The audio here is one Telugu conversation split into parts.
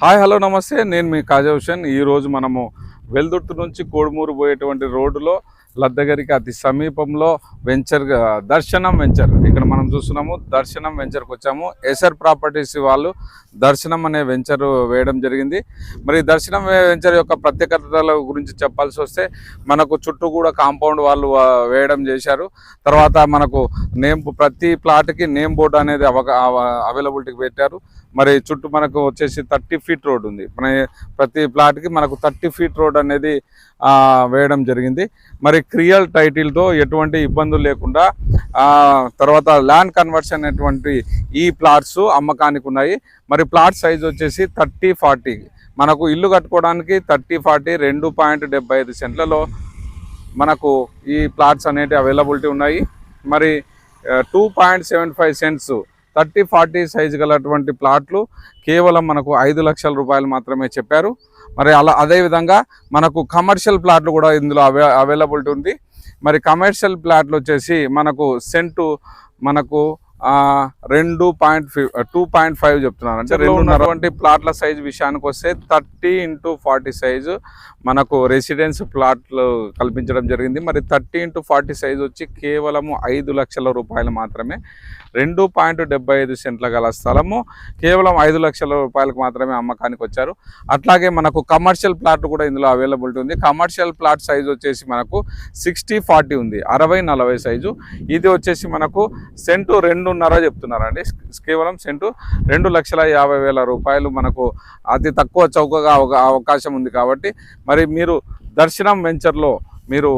హాయ్ హలో నమస్తే. నేను మీ కాజా హుషన్ ఈరోజు మనము వెల్దుర్తి నుంచి కోడుమూరు పోయేటువంటి రోడ్డులో లద్దగరికి అతి సమీపంలో వెంచర్ దర్శనం వెంచర్. ఇక్కడ మనం చూస్తున్నాము దర్శనం వెంచర్కి వచ్చాము. ఎస్ఆర్ ప్రాపర్టీస్ వాళ్ళు దర్శనం అనే వెంచర్ వేయడం జరిగింది. మరి దర్శనం వెంచర్ యొక్క ప్రత్యేకతల గురించి చెప్పాల్సి వస్తే మనకు చుట్టూ కూడా కాంపౌండ్ వాళ్ళు వేయడం చేశారు. తర్వాత మనకు నేమ్ ప్రతి ప్లాట్కి నేమ్ బోర్డు అనేది అవైలబిలిటీకి పెట్టారు. మరి చుట్టూ మనకు వచ్చేసి థర్టీ ఫీట్ రోడ్ ఉంది. మన ప్రతి ప్లాట్కి మనకు థర్టీ ఫీట్ రోడ్ అనేది వేయడం జరిగింది. మరి క్రియల్ టైటిల్తో ఎటువంటి ఇబ్బందులు లేకుండా తర్వాత ల్యాండ్ కన్వర్షన్ అనేటువంటి ఈ ప్లాట్స్ అమ్మకానికి ఉన్నాయి మరి ప్లాట్ సైజ్ వచ్చేసి థర్టీ ఫార్టీ. మనకు ఇల్లు కట్టుకోవడానికి థర్టీ ఫార్టీ రెండు పాయింట్ డెబ్బై ఐదు సెంట్లలో మనకు ఈ ప్లాట్స్ అనేటివి అవైలబిలిటీ ఉన్నాయి. మరి two point seven five cents thirty forty size గలటువంటి ప్లాట్లు కేవలం మనకు ఐదు లక్షల రూపాయలు మాత్రమే చెప్పారు. మరి అలా అదేవిధంగా మనకు కమర్షియల్ ప్లాట్లు కూడా ఇందులో అవై అవైలబిలిటీ ఉంది. మరి కమర్షియల్ ప్లాట్లు వచ్చేసి మనకు సెంటు మనకు రెండు point five two point five చెప్తున్నాను. అంటే రెండు ఉన్నటువంటి ప్లాట్ల సైజ్ విషయానికి వస్తే థర్టీ ఇంటూ ఫార్టీ సైజు మనకు రెసిడెన్స్ ప్లాట్లు కల్పించడం జరిగింది. మరి థర్టీ ఇంటూ ఫార్టీ సైజ్ వచ్చి కేవలము ఐదు లక్షల రూపాయలు మాత్రమే. రెండు పాయింట్ డెబ్బై ఐదు సెంట్ల గల స్థలము. కేవలం ఐదు లక్షల రూపాయలకు మాత్రమే అమ్మకానికి వచ్చారు. అట్లాగే మనకు కమర్షియల్ ప్లాట్ కూడా ఇందులో అవైలబిలిటీ ఉంది. కమర్షియల్ ప్లాట్ సైజ్ వచ్చేసి మనకు సిక్స్టీ ఫార్టీ ఉంది. అరవై నలభై సైజు. ఇది వచ్చేసి మనకు సెంటు రెండున్నర చెప్తున్నారండి. కేవలం సెంటు రెండు లక్షల యాభై వేల రూపాయలు మనకు అతి తక్కువ చౌకగా అవకాశం ఉంది కాబట్టి మరి మీరు దర్శనం వెంచర్లో మీరు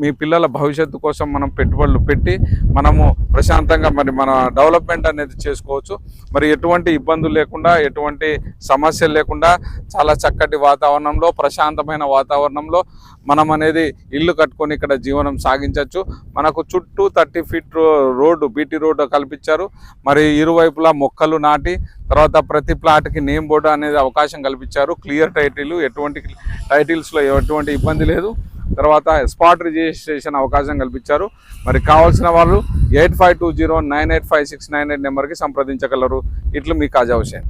మీ పిల్లల భవిష్యత్తు కోసం మనం పెట్టుబడులు పెట్టి మనము ప్రశాంతంగా మరి మన డెవలప్మెంట్ అనేది చేసుకోవచ్చు. మరి ఎటువంటి ఇబ్బందులు లేకుండా ఎటువంటి సమస్యలు లేకుండా చాలా చక్కటి వాతావరణంలో ప్రశాంతమైన వాతావరణంలో మనం అనేది ఇల్లు కట్టుకొని ఇక్కడ జీవనం సాగించవచ్చు. మనకు చుట్టూ thirty feet road B T కల్పించారు. మరి ఇరువైపులా మొక్కలు నాటి తర్వాత ప్రతి ప్లాట్కి నేమ్ బోర్డు అనేది అవకాశం కల్పించారు. క్లియర్ టైటిల్ ఎటువంటి టైటిల్స్లో ఎటువంటి ఇబ్బంది లేదు. తర్వాత స్పాట్ రిజిస్ట్రేషన్ అవకాశం కల్పించారు. మరి కావాల్సిన వాళ్ళు eight five two zero nine eight five six nine eight నెంబర్కి సంప్రదించగలరు. ఇట్లు మీ కాజా హుసేన్